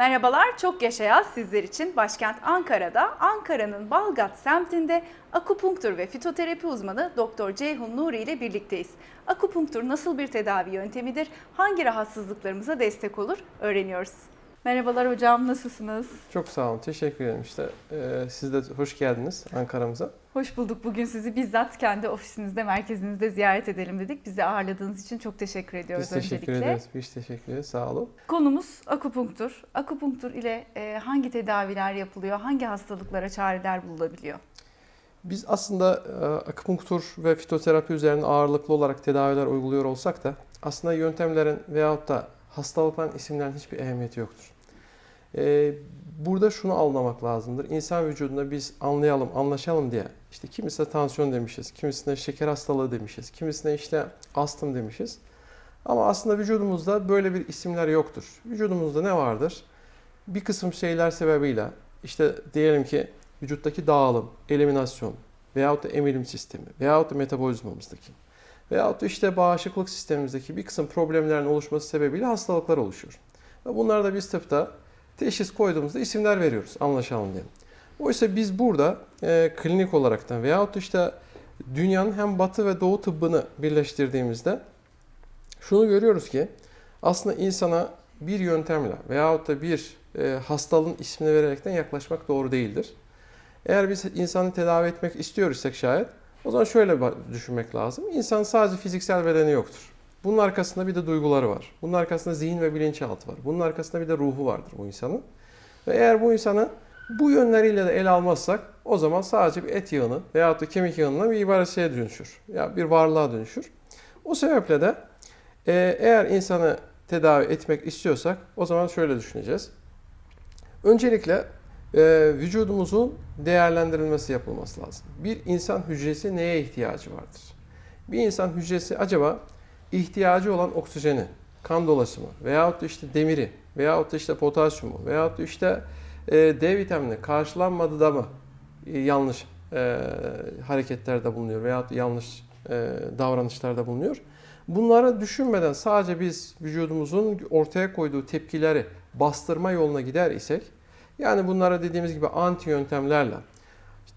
Merhabalar, çok yaşayaz sizler için başkent Ankara'da, Ankara'nın Balgat semtinde akupunktur ve fitoterapi uzmanı Doktor Ceyhun Nuri ile birlikteyiz. Akupunktur nasıl bir tedavi yöntemidir, hangi rahatsızlıklarımıza destek olur öğreniyoruz. Merhabalar hocam, nasılsınız? Çok sağ olun, teşekkür ederim. İşte e, siz de hoş geldiniz Ankara'mıza. Hoş bulduk. Bugün sizi bizzat kendi ofisinizde, merkezinizde ziyaret edelim dedik. Bizi ağırladığınız için çok teşekkür ediyoruz Biz teşekkür öncelikle. ederiz, biz teşekkür ederiz, sağ olun. Konumuz akupunktur. Akupunktur ile e, hangi tedaviler yapılıyor, hangi hastalıklara çareler bulunabiliyor? Biz aslında e, akupunktur ve fitoterapi üzerine ağırlıklı olarak tedaviler uyguluyor olsak da aslında yöntemlerin veyahut da hastalıkların isimlerinin hiçbir ehemmiyeti yoktur. E, burada şunu anlamak lazımdır. İnsan vücudunda biz anlayalım, anlaşalım diye işte kimisine tansiyon demişiz, kimisine şeker hastalığı demişiz, kimisine işte astım demişiz. Ama aslında vücudumuzda böyle bir isimler yoktur. Vücudumuzda ne vardır? Bir kısım şeyler sebebiyle işte diyelim ki vücuttaki dağılım, eliminasyon veyahut da emilim sistemi veyahut da metabolizmamızdaki veyahut işte bağışıklık sistemimizdeki bir kısım problemlerin oluşması sebebiyle hastalıklar oluşuyor. Ve bunlar da biz tıpta teşhis koyduğumuzda isimler veriyoruz anlaşalım diye. Oysa biz burada e, klinik olaraktan veyahut işte dünyanın hem batı ve doğu tıbbını birleştirdiğimizde şunu görüyoruz ki aslında insana bir yöntemle veyahut da bir e, hastalığın ismini vererekten yaklaşmak doğru değildir. Eğer biz insanı tedavi etmek istiyorsak şayet o zaman şöyle düşünmek lazım. İnsan sadece fiziksel bedeni yoktur. Bunun arkasında bir de duyguları var. Bunun arkasında zihin ve bilinçaltı var. Bunun arkasında bir de ruhu vardır bu insanın. Ve eğer bu insanı bu yönleriyle de ele almazsak o zaman sadece bir et yığını veyahut da kemik yığınına bir ibaret dönüşür. Ya bir varlığa dönüşür. O sebeple de e, eğer insanı tedavi etmek istiyorsak o zaman şöyle düşüneceğiz. Öncelikle e, vücudumuzun değerlendirilmesi yapılması lazım. Bir insan hücresi neye ihtiyacı vardır? Bir insan hücresi acaba ihtiyacı olan oksijeni, kan dolaşımı veyahut da işte demiri veyahut da işte potasyumu veyahut da işte e, D vitamini karşılanmadı da mı e, yanlış e, hareketlerde bulunuyor veyahut da yanlış davranışlarda bulunuyor? Bunları düşünmeden sadece biz vücudumuzun ortaya koyduğu tepkileri bastırma yoluna gider isek, yani bunlara dediğimiz gibi anti yöntemlerle,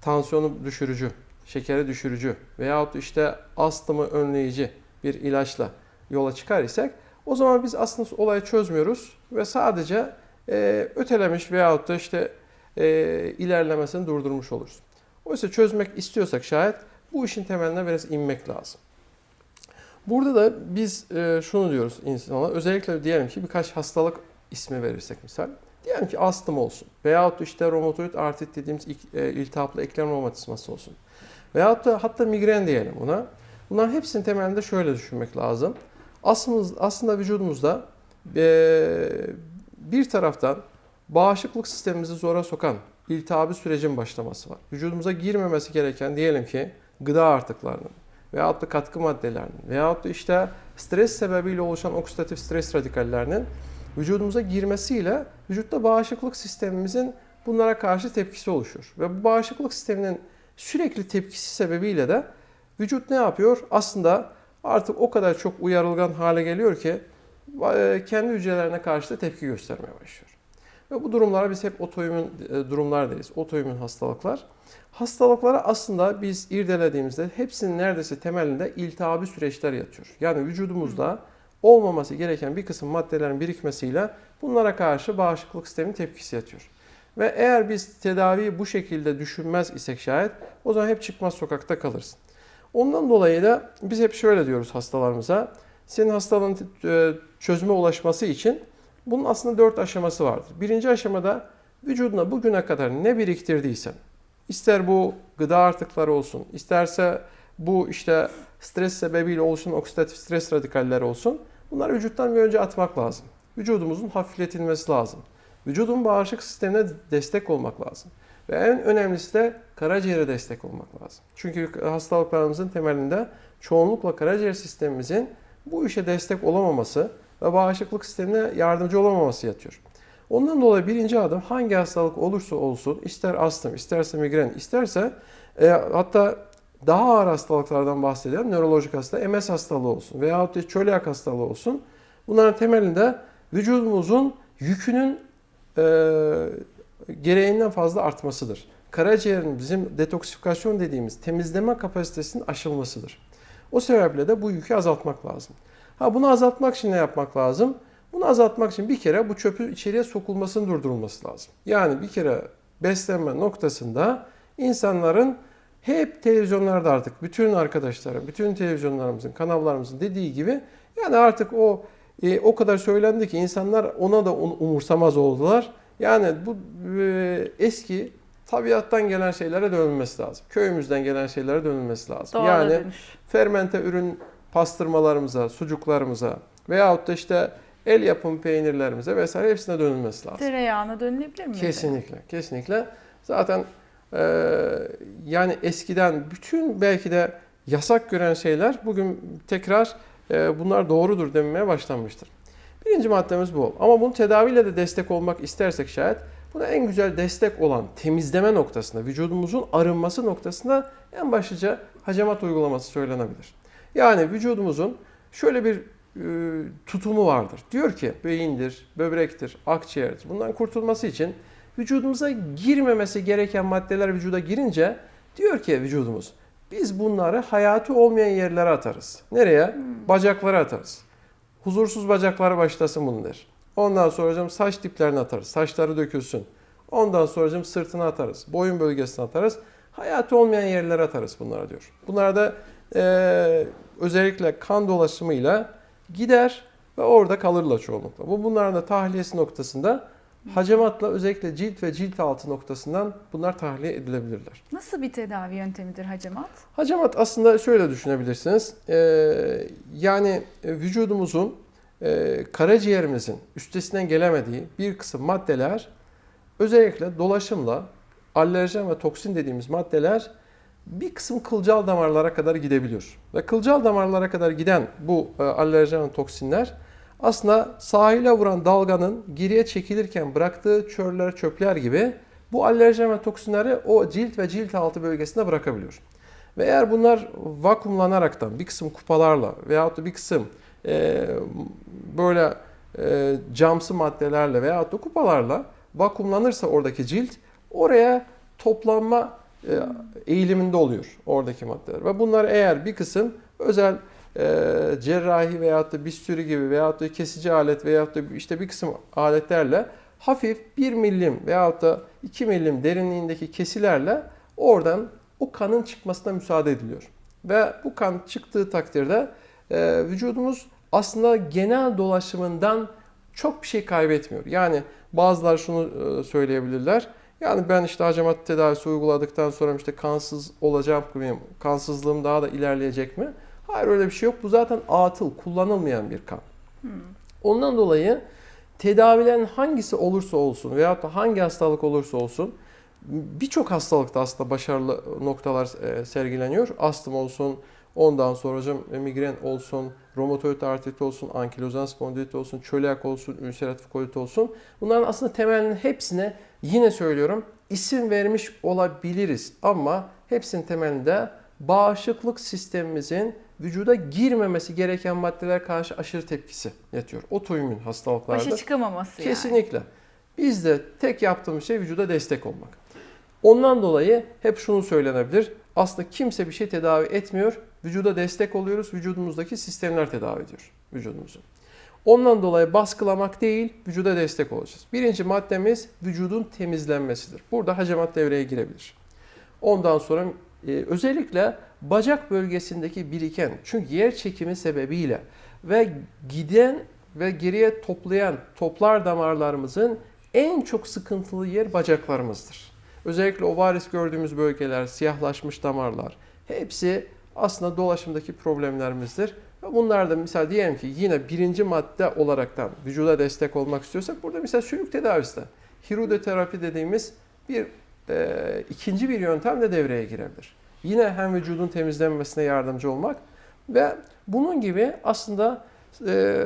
tansiyonu düşürücü, şekeri düşürücü veyahut işte astımı önleyici bir ilaçla yola çıkar isek, o zaman biz aslında olayı çözmüyoruz ve sadece e, ötelemiş veyahut da işte e, ilerlemesini durdurmuş oluruz. Oysa çözmek istiyorsak şayet bu işin temeline biraz inmek lazım. Burada da biz e, şunu diyoruz insana, özellikle diyelim ki birkaç hastalık ismi verirsek misal. Diyelim ki astım olsun veyahut işte romatoid artrit dediğimiz e, iltihaplı eklem romatizması olsun. Veyahut da hatta migren diyelim buna. Bunların hepsinin temelinde şöyle düşünmek lazım. Aslında, aslında vücudumuzda e, bir taraftan bağışıklık sistemimizi zora sokan iltihabi sürecin başlaması var. Vücudumuza girmemesi gereken diyelim ki gıda artıklarının veyahut da katkı maddelerinin veyahut da işte stres sebebiyle oluşan oksidatif stres radikallerinin vücudumuza girmesiyle vücutta bağışıklık sistemimizin bunlara karşı tepkisi oluşur. Ve bu bağışıklık sisteminin sürekli tepkisi sebebiyle de vücut ne yapıyor? Aslında artık o kadar çok uyarılgan hale geliyor ki e, kendi hücrelerine karşı da tepki göstermeye başlıyor. Ve bu durumlara biz hep otoimmün e, durumlar deriz. Otoimmün hastalıklar. Hastalıklara aslında biz irdelediğimizde hepsinin neredeyse temelinde iltihabi süreçler yatıyor. Yani vücudumuzda olmaması gereken bir kısım maddelerin birikmesiyle bunlara karşı bağışıklık sistemin tepkisi yatıyor. Ve eğer biz tedaviyi bu şekilde düşünmez isek şayet o zaman hep çıkmaz sokakta kalırsın. Ondan dolayı da biz hep şöyle diyoruz hastalarımıza. Senin hastalığın e, çözüme ulaşması için bunun aslında dört aşaması vardır. Birinci aşamada vücuduna bugüne kadar ne biriktirdiysen, ister bu gıda artıkları olsun, isterse bu işte stres sebebiyle oluşan oksidatif stres radikalleri olsun, bunları vücuttan bir önce atmak lazım. Vücudumuzun hafifletilmesi lazım. Vücudun bağışıklık sistemine destek olmak lazım. Ve en önemlisi de karaciğere destek olmak lazım. Çünkü hastalıklarımızın temelinde çoğunlukla karaciğer sistemimizin bu işe destek olamaması ve bağışıklık sistemine yardımcı olamaması yatıyor. Ondan dolayı birinci adım hangi hastalık olursa olsun, ister astım, isterse migren, isterse e, hatta daha ağır hastalıklardan bahsedelim. Nörolojik hasta, MS hastalığı olsun veyahut da çölyak hastalığı olsun. Bunların temelinde vücudumuzun yükünün e, gereğinden fazla artmasıdır. Karaciğerin bizim detoksifikasyon dediğimiz temizleme kapasitesinin aşılmasıdır. O sebeple de bu yükü azaltmak lazım. Ha bunu azaltmak için ne yapmak lazım? Bunu azaltmak için bir kere bu çöpü içeriye sokulmasının durdurulması lazım. Yani bir kere beslenme noktasında insanların hep televizyonlarda artık bütün arkadaşlarım, bütün televizyonlarımızın, kanallarımızın dediği gibi yani artık o e, o kadar söylendi ki insanlar ona da umursamaz oldular. Yani bu e, eski tabiattan gelen şeylere dönülmesi lazım. Köyümüzden gelen şeylere dönülmesi lazım. Doğala yani dönüş. fermente ürün pastırmalarımıza, sucuklarımıza veyahut da işte el yapımı peynirlerimize vesaire hepsine dönülmesi lazım. Tereyağına dönülebilir mi? Kesinlikle, kesinlikle. Zaten yani eskiden bütün belki de yasak gören şeyler bugün tekrar e, bunlar doğrudur denmeye başlanmıştır. Birinci maddemiz bu. Ama bunu tedaviyle de destek olmak istersek şayet buna en güzel destek olan temizleme noktasında, vücudumuzun arınması noktasında en başlıca hacamat uygulaması söylenebilir. Yani vücudumuzun şöyle bir e, tutumu vardır. Diyor ki beyindir, böbrektir, akciğerdir. Bundan kurtulması için vücudumuza girmemesi gereken maddeler vücuda girince diyor ki vücudumuz biz bunları hayatı olmayan yerlere atarız. Nereye? Bacaklara atarız. Huzursuz bacakları başlasın bunu der. Ondan sonra hocam saç diplerine atarız. Saçları dökülsün. Ondan sonra hocam sırtına atarız. Boyun bölgesine atarız. Hayatı olmayan yerlere atarız bunlara diyor. Bunlar da eee, özellikle kan dolaşımıyla gider ve orada kalırlar çoğunlukla. Bu bunların da tahliyesi noktasında hacamatla özellikle cilt ve cilt altı noktasından bunlar tahliye edilebilirler. Nasıl bir tedavi yöntemidir hacamat? Hacamat aslında şöyle düşünebilirsiniz. Ee, yani e, vücudumuzun e, karaciğerimizin üstesinden gelemediği bir kısım maddeler özellikle dolaşımla alerjen ve toksin dediğimiz maddeler bir kısım kılcal damarlara kadar gidebiliyor. Ve kılcal damarlara kadar giden bu e, alerjen ve toksinler aslında sahile vuran dalganın geriye çekilirken bıraktığı çöller, çöpler gibi bu alerjen ve toksinleri o cilt ve cilt altı bölgesinde bırakabiliyor. Ve eğer bunlar vakumlanaraktan bir kısım kupalarla veyahut da bir kısım e, böyle e, camsı maddelerle veyahut da kupalarla vakumlanırsa oradaki cilt oraya toplanma e, eğiliminde oluyor oradaki maddeler. Ve bunlar eğer bir kısım özel e, cerrahi veyahut da bisturi gibi veyahut da kesici alet veyahut da işte bir kısım aletlerle hafif 1 milim veyahut da 2 milim derinliğindeki kesilerle oradan o kanın çıkmasına müsaade ediliyor. Ve bu kan çıktığı takdirde e, vücudumuz aslında genel dolaşımından çok bir şey kaybetmiyor. Yani bazılar şunu e, söyleyebilirler. Yani ben işte hacamat tedavisi uyguladıktan sonra işte kansız olacağım mıyım? Kansızlığım daha da ilerleyecek mi? Hayır öyle bir şey yok. Bu zaten atıl, kullanılmayan bir kan. Ondan dolayı tedavilerin hangisi olursa olsun veyahut da hangi hastalık olursa olsun birçok hastalıkta aslında başarılı noktalar e, sergileniyor. Astım olsun, ondan sonra hocam e, migren olsun, romatoid artrit olsun, ankilozan spondilit olsun, çölyak olsun, ülseratif kolit olsun. Bunların aslında temelinin hepsine yine söylüyorum isim vermiş olabiliriz ama hepsinin temelinde bağışıklık sistemimizin vücuda girmemesi gereken maddeler karşı aşırı tepkisi yatıyor. Otoimmün hastalıklarda. Başa çıkamaması yani. Kesinlikle. Biz de tek yaptığımız şey vücuda destek olmak. Ondan dolayı hep şunu söylenebilir. Aslında kimse bir şey tedavi etmiyor. Vücuda destek oluyoruz. Vücudumuzdaki sistemler tedavi ediyor vücudumuzu. Ondan dolayı baskılamak değil, vücuda destek olacağız. Birinci maddemiz vücudun temizlenmesidir. Burada hacamat devreye girebilir. Ondan sonra e, özellikle bacak bölgesindeki biriken, çünkü yer çekimi sebebiyle ve giden ve geriye toplayan toplar damarlarımızın en çok sıkıntılı yer bacaklarımızdır. Özellikle o varis gördüğümüz bölgeler, siyahlaşmış damarlar hepsi aslında dolaşımdaki problemlerimizdir. Ve bunlar da mesela diyelim ki yine birinci madde olaraktan vücuda destek olmak istiyorsak burada mesela sülük tedavisi de hirudoterapi dediğimiz bir e, ikinci bir yöntem de devreye girebilir. Yine hem vücudun temizlenmesine yardımcı olmak ve bunun gibi aslında e,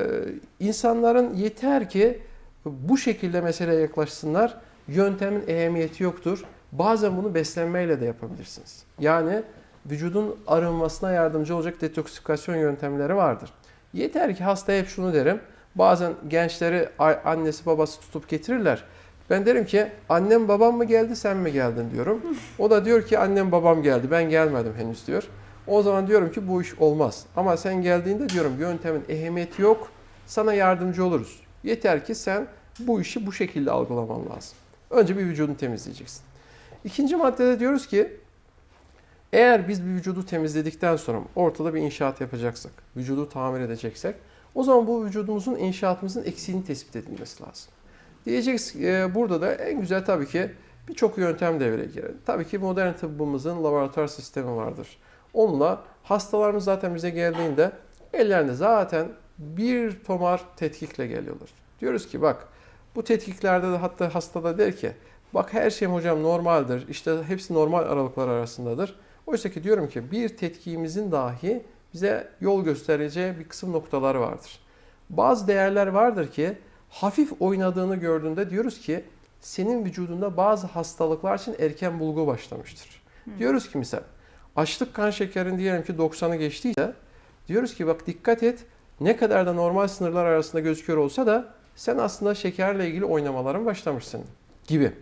insanların yeter ki bu şekilde meseleye yaklaşsınlar. Yöntemin ehemmiyeti yoktur. Bazen bunu beslenmeyle de yapabilirsiniz. Yani vücudun arınmasına yardımcı olacak detoksifikasyon yöntemleri vardır. Yeter ki hastaya hep şunu derim. Bazen gençleri annesi babası tutup getirirler. Ben derim ki annem babam mı geldi sen mi geldin diyorum. O da diyor ki annem babam geldi ben gelmedim henüz diyor. O zaman diyorum ki bu iş olmaz. Ama sen geldiğinde diyorum yöntemin ehemmiyeti yok. Sana yardımcı oluruz. Yeter ki sen bu işi bu şekilde algılaman lazım. Önce bir vücudunu temizleyeceksin. İkinci maddede diyoruz ki eğer biz bir vücudu temizledikten sonra ortada bir inşaat yapacaksak, vücudu tamir edeceksek o zaman bu vücudumuzun inşaatımızın eksiğini tespit edilmesi lazım. Diyeceğiz e, burada da en güzel tabii ki birçok yöntem devreye girer. Tabii ki modern tıbbımızın laboratuvar sistemi vardır. Onunla hastalarımız zaten bize geldiğinde ellerinde zaten bir tomar tetkikle geliyorlar. Diyoruz ki bak bu tetkiklerde de hatta hasta da der ki bak her şeyim hocam normaldir. İşte hepsi normal aralıklar arasındadır. Oysa ki diyorum ki bir tetkikimizin dahi bize yol göstereceği bir kısım noktaları vardır. Bazı değerler vardır ki hafif oynadığını gördüğünde diyoruz ki senin vücudunda bazı hastalıklar için erken bulgu başlamıştır. Diyoruz ki misal açlık kan şekerin diyelim ki 90'ı geçtiyse diyoruz ki bak dikkat et ne kadar da normal sınırlar arasında gözüküyor olsa da sen aslında şekerle ilgili oynamaların başlamışsın gibi.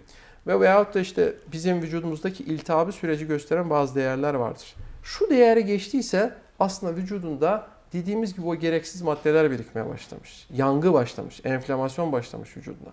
Ve veyahut da işte bizim vücudumuzdaki iltihabı süreci gösteren bazı değerler vardır. Şu değeri geçtiyse aslında vücudunda dediğimiz gibi o gereksiz maddeler birikmeye başlamış. Yangı başlamış, enflamasyon başlamış vücuduna.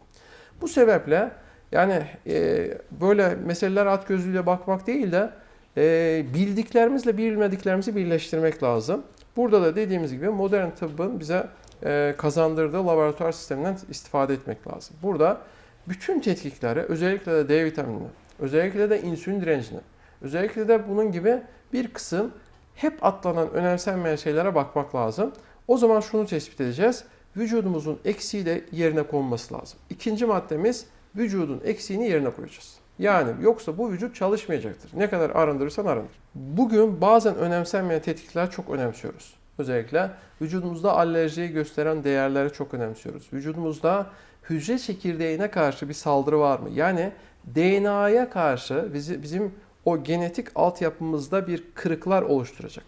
Bu sebeple yani e, böyle meseleler at gözüyle bakmak değil de e, bildiklerimizle bilmediklerimizi birleştirmek lazım. Burada da dediğimiz gibi modern tıbbın bize e, kazandırdığı laboratuvar sisteminden istifade etmek lazım. Burada bütün tetkikleri özellikle de D vitaminini, özellikle de insülin direncini, özellikle de bunun gibi bir kısım hep atlanan, önemsenmeyen şeylere bakmak lazım. O zaman şunu tespit edeceğiz. Vücudumuzun eksiği de yerine konması lazım. İkinci maddemiz vücudun eksiğini yerine koyacağız. Yani yoksa bu vücut çalışmayacaktır. Ne kadar arındırırsan arındır. Bugün bazen önemsenmeyen tetkikler çok önemsiyoruz. Özellikle vücudumuzda alerjiyi gösteren değerleri çok önemsiyoruz. Vücudumuzda hücre çekirdeğine karşı bir saldırı var mı? Yani DNA'ya karşı bizi, bizim o genetik altyapımızda bir kırıklar oluşturacak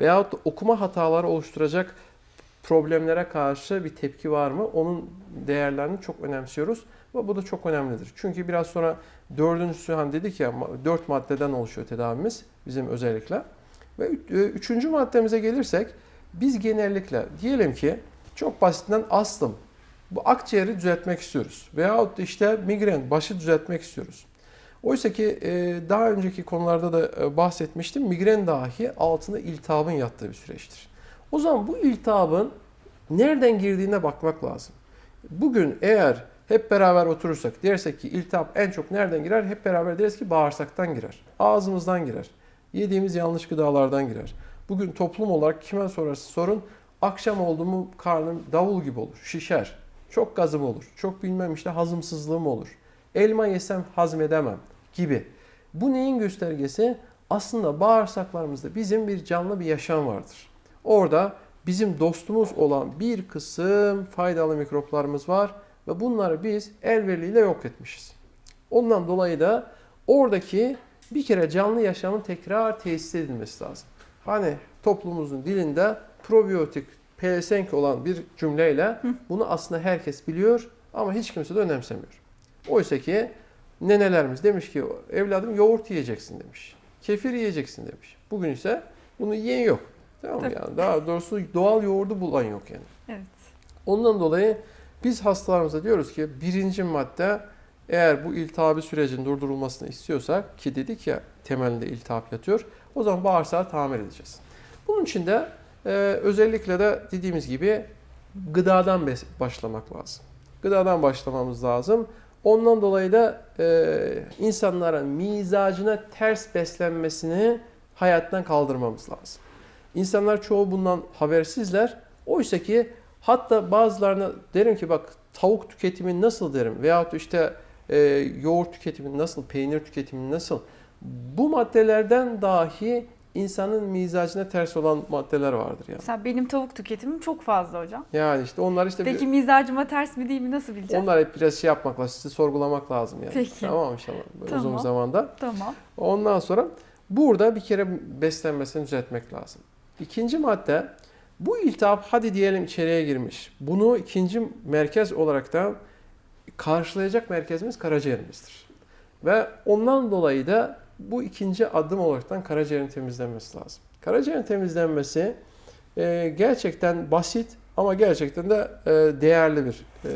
veyahut da okuma hataları oluşturacak problemlere karşı bir tepki var mı? Onun değerlerini çok önemsiyoruz ve bu da çok önemlidir. Çünkü biraz sonra dördüncüsü hani dedik ya dört maddeden oluşuyor tedavimiz bizim özellikle. Ve e, üçüncü maddemize gelirsek biz genellikle diyelim ki çok basitinden astım. Bu akciğeri düzeltmek istiyoruz. Veyahut işte migren, başı düzeltmek istiyoruz. Oysa ki e, daha önceki konularda da e, bahsetmiştim. Migren dahi altında iltihabın yattığı bir süreçtir. O zaman bu iltihabın nereden girdiğine bakmak lazım. Bugün eğer hep beraber oturursak dersek ki iltihap en çok nereden girer? Hep beraber deriz ki bağırsaktan girer. Ağzımızdan girer. Yediğimiz yanlış gıdalardan girer. Bugün toplum olarak kime sorarsa sorun akşam oldu mu karnım davul gibi olur, şişer. Çok gazım olur. Çok bilmem işte hazımsızlığım olur. Elma yesem hazmedemem gibi. Bu neyin göstergesi? Aslında bağırsaklarımızda bizim bir canlı bir yaşam vardır. Orada bizim dostumuz olan bir kısım faydalı mikroplarımız var ve bunları biz el birliğiyle yok etmişiz. Ondan dolayı da oradaki bir kere canlı yaşamın tekrar tesis edilmesi lazım. Hani toplumumuzun dilinde probiyotik, pelesenk olan bir cümleyle bunu aslında herkes biliyor ama hiç kimse de önemsemiyor. Oysa ki nenelerimiz demiş ki evladım yoğurt yiyeceksin demiş. Kefir yiyeceksin demiş. Bugün ise bunu yiyen yok. Tamam mı? Yani daha doğrusu doğal yoğurdu bulan yok yani. Evet. Ondan dolayı biz hastalarımıza diyoruz ki birinci madde eğer bu iltihabi sürecin durdurulmasını istiyorsak ki dedik ya temelinde iltihap yatıyor o zaman bağırsağı tamir edeceğiz. Bunun için de e, özellikle de dediğimiz gibi gıdadan başlamak lazım. Gıdadan başlamamız lazım. Ondan dolayı da e, insanların mizacına ters beslenmesini hayattan kaldırmamız lazım. İnsanlar çoğu bundan habersizler. Oysa ki hatta bazılarına derim ki bak tavuk tüketimi nasıl derim veyahut işte e, yoğurt tüketimi nasıl, peynir tüketimi nasıl? Bu maddelerden dahi insanın mizacına ters olan maddeler vardır yani. Mesela benim tavuk tüketimim çok fazla hocam. Yani işte onlar işte Peki mizacıma ters mi değil mi nasıl bileceğiz? onlar hep biraz şey yapmak lazım, sizi sorgulamak lazım yani. Peki. Tamam işte uzun Tamam. zamanda. Tamam. Ondan sonra burada bir kere beslenmesini düzeltmek lazım. İkinci madde bu iltihap hadi diyelim içeriye girmiş. Bunu ikinci merkez olarak da karşılayacak merkezimiz karaciğerimizdir. Ve ondan dolayı da bu ikinci adım olaraktan karaciğerin temizlenmesi lazım. Karaciğerin temizlenmesi e, gerçekten basit ama gerçekten de e, değerli bir e,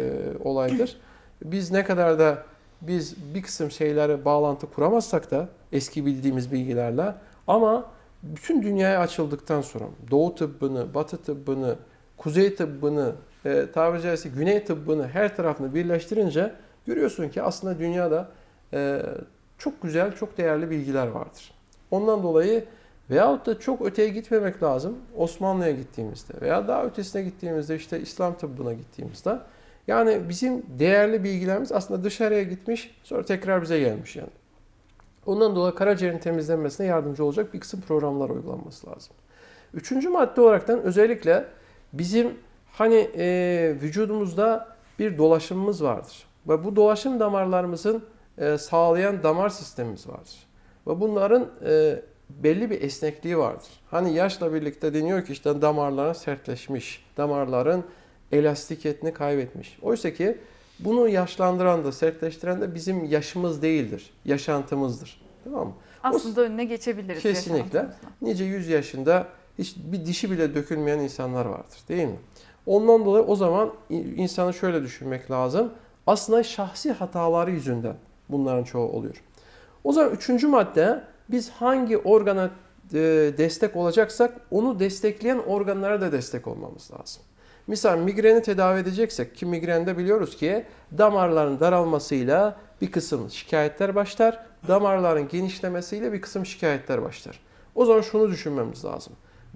olaydır. Biz ne kadar da biz bir kısım şeylere bağlantı kuramazsak da eski bildiğimiz bilgilerle ama bütün dünyaya açıldıktan sonra Doğu tıbbını, Batı tıbbını, Kuzey tıbbını, e, tabiri caizse Güney tıbbını her tarafını birleştirince görüyorsun ki aslında dünyada e, çok güzel, çok değerli bilgiler vardır. Ondan dolayı veyahut da çok öteye gitmemek lazım. Osmanlı'ya gittiğimizde veya daha ötesine gittiğimizde işte İslam tıbbına gittiğimizde yani bizim değerli bilgilerimiz aslında dışarıya gitmiş sonra tekrar bize gelmiş yani. Ondan dolayı karaciğerin temizlenmesine yardımcı olacak bir kısım programlar uygulanması lazım. Üçüncü madde olaraktan özellikle bizim hani e, vücudumuzda bir dolaşımımız vardır. Ve bu dolaşım damarlarımızın e, sağlayan damar sistemimiz vardır. Ve bunların e, belli bir esnekliği vardır. Hani yaşla birlikte deniyor ki işte damarların sertleşmiş, damarların elastikiyetini kaybetmiş. Oysa ki bunu yaşlandıran da sertleştiren de bizim yaşımız değildir, yaşantımızdır. Tamam mı? Aslında önüne geçebiliriz. Kesinlikle. Nice 100 yaşında hiç bir dişi bile dökülmeyen insanlar vardır değil mi? Ondan dolayı o zaman insanı şöyle düşünmek lazım. Aslında şahsi hataları yüzünden bunların çoğu oluyor. O zaman üçüncü madde biz hangi organa e, destek olacaksak onu destekleyen organlara da destek olmamız lazım. Misal migreni tedavi edeceksek ki migrende biliyoruz ki damarların daralmasıyla bir kısım şikayetler başlar. Damarların genişlemesiyle bir kısım şikayetler başlar. O zaman şunu düşünmemiz lazım.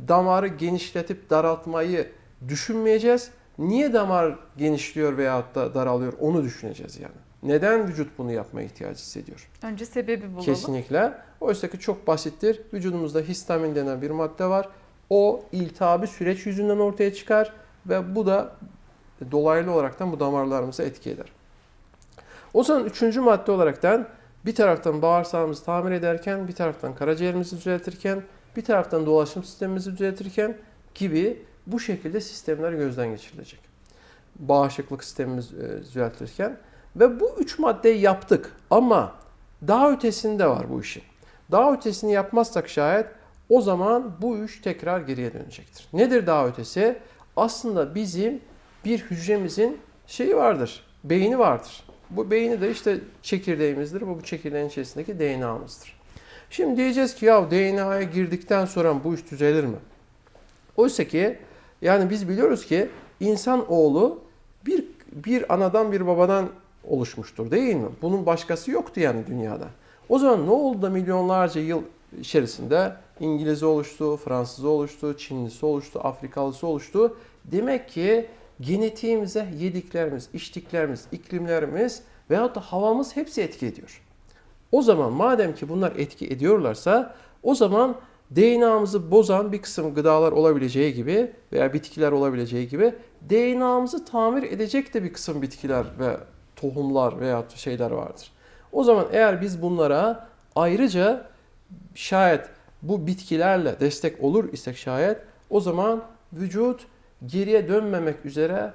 Damarı genişletip daraltmayı düşünmeyeceğiz. Niye damar genişliyor veyahut da daralıyor onu düşüneceğiz yani. Neden vücut bunu yapmaya ihtiyacı hissediyor? Önce sebebi bulalım. Kesinlikle. Oysa ki çok basittir. Vücudumuzda histamin denen bir madde var. O iltihabi süreç yüzünden ortaya çıkar ve bu da dolaylı olaraktan bu damarlarımıza etki eder. O zaman üçüncü madde olaraktan bir taraftan bağırsağımızı tamir ederken, bir taraftan karaciğerimizi düzeltirken, bir taraftan dolaşım sistemimizi düzeltirken gibi bu şekilde sistemler gözden geçirilecek. Bağışıklık sistemimiz e, düzeltirken ve bu üç maddeyi yaptık ama daha ötesinde var bu işin. Daha ötesini yapmazsak şayet o zaman bu iş tekrar geriye dönecektir. Nedir daha ötesi? Aslında bizim bir hücremizin şeyi vardır, beyni vardır. Bu beyni de işte çekirdeğimizdir. Bu, bu çekirdeğin içerisindeki DNA'mızdır. Şimdi diyeceğiz ki ya DNA'ya girdikten sonra bu iş düzelir mi? Oysa ki yani biz biliyoruz ki insan oğlu bir bir anadan bir babadan oluşmuştur değil mi? Bunun başkası yoktu yani dünyada. O zaman ne oldu da milyonlarca yıl içerisinde İngiliz'i oluştu, Fransız'ı oluştu, Çinlisi oluştu, Afrikalısı oluştu. Demek ki genetiğimize yediklerimiz, içtiklerimiz, iklimlerimiz veyahut da havamız hepsi etki ediyor. O zaman madem ki bunlar etki ediyorlarsa o zaman DNA'mızı bozan bir kısım gıdalar olabileceği gibi veya bitkiler olabileceği gibi DNA'mızı tamir edecek de bir kısım bitkiler ve tohumlar veya şeyler vardır. O zaman eğer biz bunlara ayrıca şayet bu bitkilerle destek olur isek şayet o zaman vücut geriye dönmemek üzere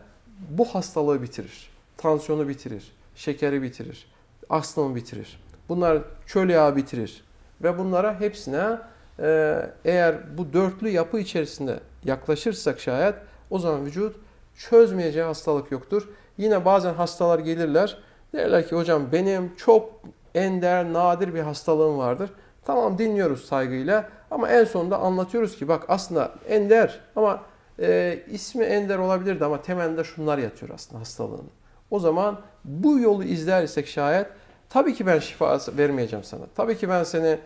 bu hastalığı bitirir. Tansiyonu bitirir, şekeri bitirir, astımı bitirir. Bunlar çöl yağı bitirir. Ve bunlara hepsine e, eğer bu dörtlü yapı içerisinde yaklaşırsak şayet o zaman vücut çözmeyeceği hastalık yoktur. Yine bazen hastalar gelirler. Derler ki hocam benim çok ender, nadir bir hastalığım vardır. Tamam dinliyoruz saygıyla ama en sonunda anlatıyoruz ki bak aslında ender ama e, ismi ender olabilirdi ama temelinde şunlar yatıyor aslında hastalığın. O zaman bu yolu izler isek şayet tabii ki ben şifa vermeyeceğim sana. Tabii ki ben seni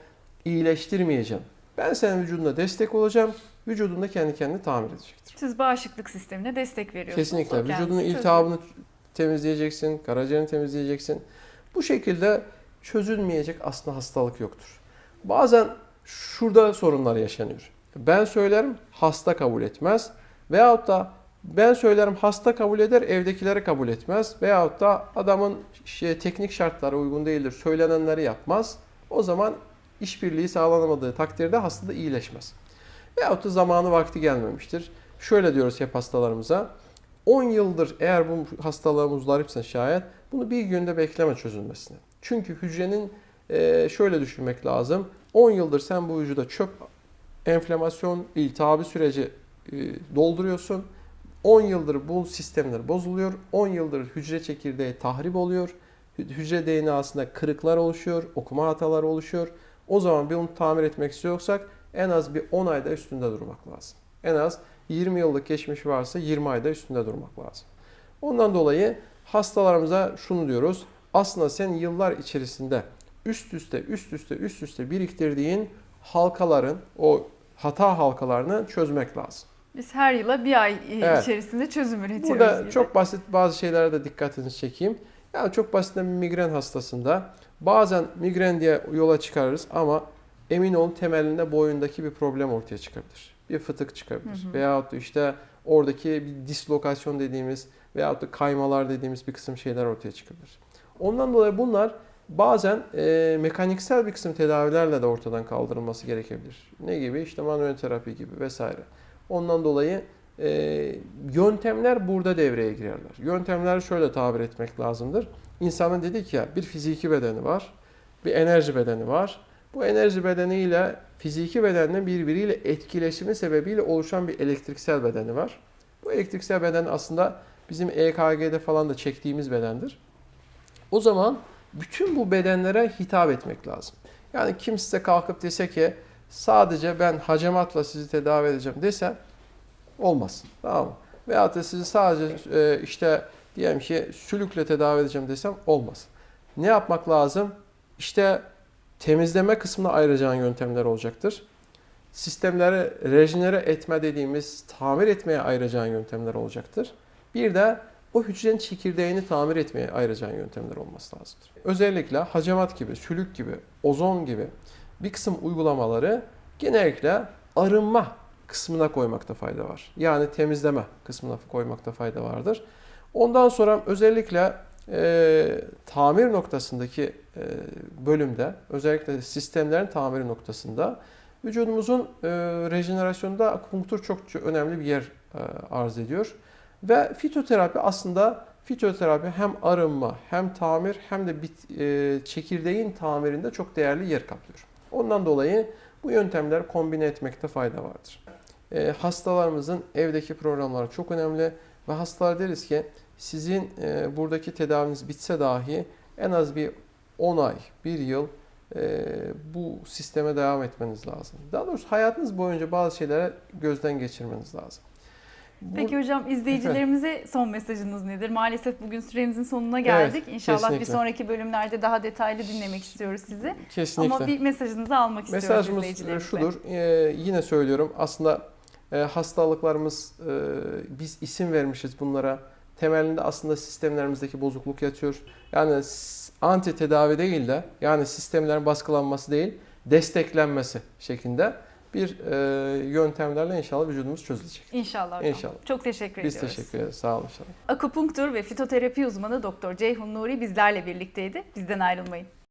iyileştirmeyeceğim. Ben senin vücuduna destek olacağım. Vücudunda kendi kendini tamir edecektir. Siz bağışıklık sistemine destek veriyorsunuz. Kesinlikle. O Vücudunun iltihabını temizleyeceksin, karaciğerini temizleyeceksin. Bu şekilde çözülmeyecek aslında hastalık yoktur. Bazen şurada sorunlar yaşanıyor. Ben söylerim hasta kabul etmez. Veyahut da ben söylerim hasta kabul eder, evdekileri kabul etmez. Veyahut da adamın şey, teknik şartlara uygun değildir, söylenenleri yapmaz. O zaman işbirliği sağlanamadığı takdirde hasta da iyileşmez. Veyahut da zamanı vakti gelmemiştir. Şöyle diyoruz hep hastalarımıza. 10 yıldır eğer bu hastalığa muzdaripsen şayet bunu bir günde bekleme çözülmesini. Çünkü hücrenin şöyle düşünmek lazım. 10 yıldır sen bu vücuda çöp, enflamasyon, iltihabi süreci dolduruyorsun. 10 yıldır bu sistemler bozuluyor. 10 yıldır hücre çekirdeği tahrip oluyor. Hü- Hücre DNA'sında kırıklar oluşuyor, okuma hataları oluşuyor. O zaman bir onu tamir etmek istiyorsak en az bir 10 ayda üstünde durmak lazım. En az 20 yıllık geçmiş varsa 20 ayda üstünde durmak lazım. Ondan dolayı hastalarımıza şunu diyoruz. Aslında sen yıllar içerisinde üst üste üst üste üst üste biriktirdiğin halkaların o hata halkalarını çözmek lazım. Biz her yıla bir ay Evet. içerisinde çözüm üretiyoruz. Burada gibi. çok basit bazı şeylere de dikkatinizi çekeyim. Yani çok basitten bir migren hastasında bazen migren diye yola çıkarırız ama emin olun temelinde boyundaki bir problem ortaya çıkabilir. Bir fıtık çıkabilir. Hı hı. Veyahut da işte oradaki bir dislokasyon dediğimiz veyahut da kaymalar dediğimiz bir kısım şeyler ortaya çıkabilir. Ondan dolayı bunlar bazen e, mekaniksel bir kısım tedavilerle de ortadan kaldırılması gerekebilir. Ne gibi? İşte manuel terapi gibi vesaire. Ondan dolayı e, yöntemler burada devreye girerler. Yöntemleri şöyle tabir etmek lazımdır. İnsanın dedik ya bir fiziki bedeni var, bir enerji bedeni var. Bu enerji bedeniyle fiziki bedenin birbiriyle etkileşimi sebebiyle oluşan bir elektriksel bedeni var. Bu elektriksel beden aslında bizim EKG'de falan da çektiğimiz bedendir. O zaman bütün bu bedenlere hitap etmek lazım. Yani kim size kalkıp dese ki sadece ben hacamatla sizi tedavi edeceğim dese olmaz. Tamam mı? Veyahut da sizi sadece e, işte diyelim ki sülükle tedavi edeceğim desem olmaz. Ne yapmak lazım? İşte temizleme kısmına ayıracağın yöntemler olacaktır. Sistemleri rejenere etme dediğimiz tamir etmeye ayıracağın yöntemler olacaktır. Bir de o hücrenin çekirdeğini tamir etmeye ayıracağın yöntemler olması lazımdır. Özellikle hacamat gibi, sülük gibi, ozon gibi bir kısım uygulamaları genellikle arınma kısmına koymakta fayda var. Yani temizleme kısmına koymakta fayda vardır. Ondan sonra özellikle e, tamir noktasındaki bölümde, özellikle sistemlerin tamiri noktasında vücudumuzun e, rejenerasyonunda akupunktur çok önemli bir yer e, arz ediyor. Ve fitoterapi aslında fitoterapi hem arınma hem tamir hem de bit, e, çekirdeğin tamirinde çok değerli yer kaplıyor. Ondan dolayı bu yöntemler kombine etmekte fayda vardır. E, hastalarımızın evdeki programları çok önemli ve hastalar deriz ki sizin e, buradaki tedaviniz bitse dahi en az bir 10 ay, 1 yıl e, bu sisteme devam etmeniz lazım. Daha doğrusu hayatınız boyunca bazı şeylere gözden geçirmeniz lazım. Bu- Peki hocam izleyicilerimize son mesajınız nedir? Maalesef bugün süremizin sonuna geldik. İnşallah bir kesinlikle. sonraki bölümlerde daha detaylı dinlemek istiyoruz sizi. kesinlikle. Ama bir mesajınızı almak istiyoruz Mesajımız e, şudur. e, yine söylüyorum. Aslında e, hastalıklarımız e, biz isim vermişiz bunlara. Temelinde aslında sistemlerimizdeki bozukluk yatıyor. Yani anti tedavi değil de yani sistemlerin baskılanması değil, desteklenmesi şeklinde bir e, yöntemlerle inşallah vücudumuz çözülecek. İnşallah hocam. İnşallah. Çok teşekkür Biz ediyoruz. teşekkür ederiz. Sağ olun. inşallah. Akupunktur ve fitoterapi uzmanı Doktor Ceyhun Nuri bizlerle birlikteydi. Bizden ayrılmayın.